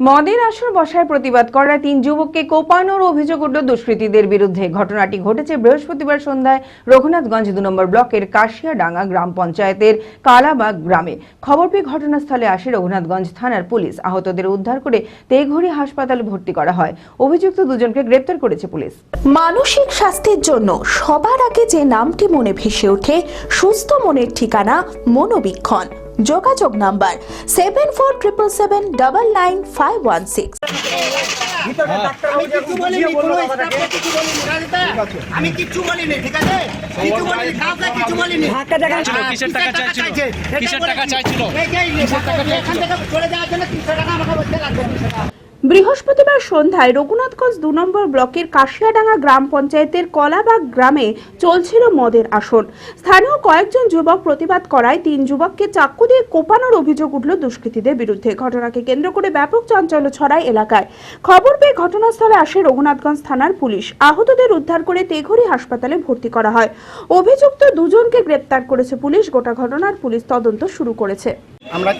মদের আসর বসায় প্রতিবাদ করায় তিন যুবককে কোপানোর অভিযোগ উঠল দুষ্কৃতীদের বিরুদ্ধে। ঘটনাটি ঘটেছে বৃহস্পতিবার সন্ধ্যায় রঘুনাথগঞ্জ দু নম্বর ব্লকের কাশিয়াডাঙ্গা গ্রাম পঞ্চায়েতের কালাবাগ গ্রামে। খবর পেয়ে ঘটনাস্থলে আসে রঘুনাথগঞ্জ থানার পুলিশ। আহতদের উদ্ধার করে তেঘড়ি হাসপাতালে ভর্তি করা হয়। অভিযুক্ত দুজনকে গ্রেপ্তার করেছে পুলিশ। মানসিক স্বাস্থ্যের জন্য সবার আগে যে নামটি মনে ভেসে ওঠে, সুস্থ মনের ঠিকানা মনোবীক্ষণ। যোগাযোগ number seven four triple seven double nine five one six. আমি কিচ্ছু বলিনি কোনো স্টাফকে কিছু বলিনি রাজদা আমি কিচ্ছু বলিনি ঠিক আছে? কিছু বলিনি কিছু বলিনি। কিসের টাকা চাইছিল? কিসের টাকা চাইছিল? চলে যাওয়ার জন্য তিনশো টাকা আমাকে বলতে লাগবে তিনশো টাকা বৃহস্পতিবার সন্ধ্যায় রঘুনাথগঞ্জ দু নম্বর ব্লকের কাশিয়াডাঙ্গা গ্রাম পঞ্চায়েতের কলাবাগ গ্রামে চলছিল মদের আসন। স্থানীয় কয়েকজন যুবক প্রতিবাদ করায় তিন যুবককে চাক্কু দিয়ে কোপানোর অভিযোগ উঠল দুষ্কৃতীদের বিরুদ্ধে। ঘটনাকে কেন্দ্র করে ব্যাপক চাঞ্চল্য ছড়ায় এলাকায়। খবর পেয়ে ঘটনাস্থলে আসে রঘুনাথগঞ্জ থানার পুলিশ। আহতদের উদ্ধার করে তেঘরি হাসপাতালে ভর্তি করা হয়। অভিযুক্ত দুজনকে গ্রেপ্তার করেছে পুলিশ। গোটা ঘটনার পুলিশ তদন্ত শুরু করেছে। আমরা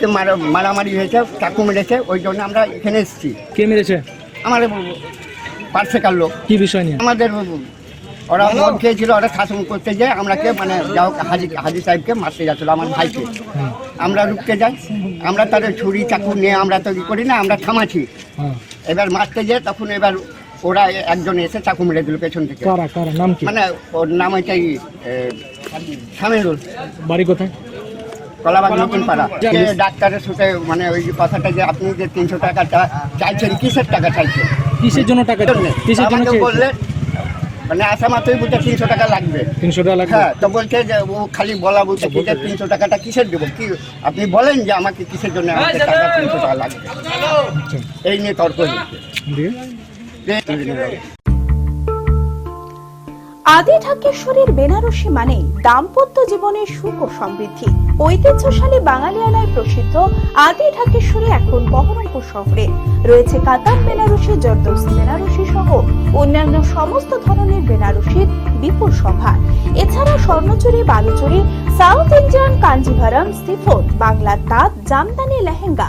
মারামারি হয়েছে, চাকু মেরেছে, ওই জন্য আমরা এখানে এসেছি। কে মেরেছে? আমাদের পার্সেকার লোক। কি বিষয় নিয়ে? আমাদের ওরা মদ খেয়েছিল ওরা শাসন করতে যায় আমরাকে মানে যাও হাজি হাজি সাহেবকে মারতে যাচ্ছিল আমার ভাইকে। আমরা রুখতে যাই আমরা তাদের ছুরি চাকু নিয়ে আমরা তৈরি করি না আমরা থামাছি। এবার মারতে যায় তখন এবার ওরা একজন এসে চাকু মেরে দিল পেছন থেকে। কারা কারা নাম কি? মানে ওর নাম এটাই সামিরুল বাড়ি কোথায়? কলাবাগ নতুন পাড়া। ডাক্তারের সাথে মানে ওই যে কথাটা যে আপনি যে তিনশো টাকাটা চাইছেন কিসের টাকা চাইছেন? কিসের জন্য টাকা কিসের জন্য বললেন মানে আসা মাত্রই বলছে তিনশো টাকা লাগবে। তিনশো টাকা লাগবে? হ্যাঁ তো বলছে যে ও খালি বলা বলছে কি যে তিনশো টাকাটা কিসের দেবো? কি আপনি বলেন যে আমাকে কিসের জন্য আমাকে টাকা তিনশো টাকা লাগবে। এই নিয়ে তর্ক হচ্ছে। আদি ঢাকেশ্বরীর বেনারসি মানে দাম্পত্য জীবনের সুখ ও সমৃদ্ধি। ঐতিহ্যশালী বাঙালিয়ানায় প্রসিদ্ধ আদি ঢাকেশ্বরী এখন বহরমপুর শহরে। রয়েছে কাতার বেনারসি জর্দৌসি বেনারসি সহ অন্যান্য সমস্ত ধরনের বেনারসির বিপুল সম্ভার এছাড়া Swarnachuri, Baluchuri, south Indian, Kanjivaram chiffon বাংলার তাঁত, জামদানি, লেহেঙ্গা